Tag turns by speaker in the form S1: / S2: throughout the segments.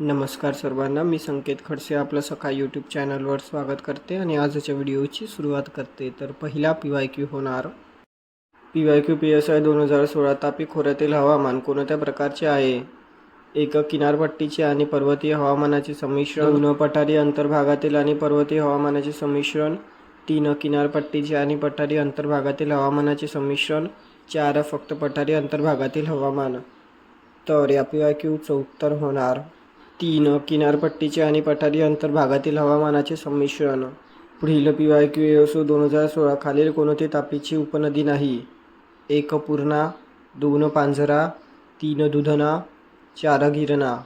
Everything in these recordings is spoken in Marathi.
S1: नमस्कार सर्वांना मी संकेत खडसे आपलं सकाळ यूट्यूब चॅनलवर स्वागत करते आणि आजच्या व्हिडिओची सुरुवात करते. तर पहिला पी वाय क्यू होणार. P Y Q P S I दोन हजार सोळा तापी खोऱ्यातील हवामान कोणत्या प्रकारचे आहे? एक किनारपट्टीचे आणि पर्वतीय हवामानाचे संमिश्रण. न पठारी अंतर्भागातील आणि पर्वतीय हवामानाचे संमिश्रण. तीन किनारपट्टीचे आणि पठारी अंतर्भागातील हवामानाचे संमिश्रण. चार फक्त पठारी अंतर्भागातील हवामान. तर या पी वाय क्यूचं उत्तर होणार. तीन किनारपट्टीचे आणि पठारी अंतर्भागातील हवामानाचे संमिश्रण. पुढील पी वाय क्यू एसो दोन हजार सोळा खालील कोणती तापीची उपनदी नाही? एक पूर्णा दोन पांझरा तीन दुधना चार गिरणा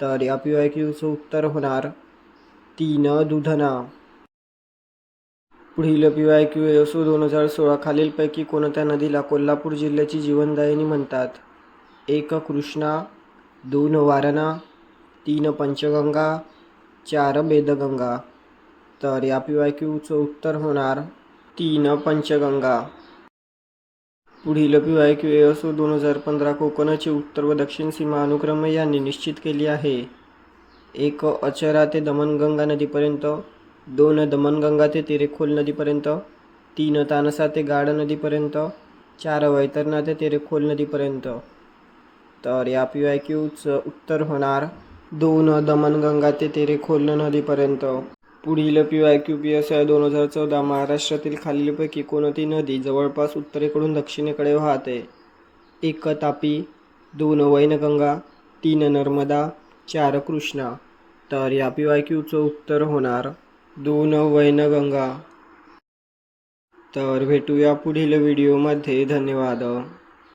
S1: तर या पी वाय क्यूचं उत्तर होणार तीन दुधना पुढील पी वाय क्यू एसो दोन हजार सोळा खालीलपैकी कोणत्या नदीला कोल्हापूर जिल्ह्याची जीवनदायिनी म्हणतात? एक कृष्णा दोन वारणा तीन पंचगंगा चार बेदगंगा. तर या पी वाय क्यूचं उत्तर होणार तीन पंचगंगा. पुढील पी वाय क्यू एसओ दोन हजार पंधरा कोकणाची उत्तर व दक्षिण सीमा अनुक्रमे यांनी निश्चित केली आहे. एक अचरा ते दमणगंगा नदीपर्यंत दोन दमणगंगा ते तेरेखोल नदीपर्यंत तीन तानसा ते गाढ नदीपर्यंत चार वैतरणा ते तेरेखोल नदीपर्यंत. तर या पी वाय क्यूचं उत्तर होणार दोन दमणगंगा ते तेरेखोल नदीपर्यंत. पुढील P Y Q P S I दोन हजार चौदा महाराष्ट्रातील खालीलपैकी कोणती नदी जवळपास उत्तरेकडून दक्षिणेकडे वाहते? एक तापी दोन वैनगंगा तीन नर्मदा चार कृष्णा. तर या पी वाय क्यूचं उत्तर होणार दोन वैनगंगा. तर भेटूया पुढील व्हिडिओमध्ये. धन्यवाद.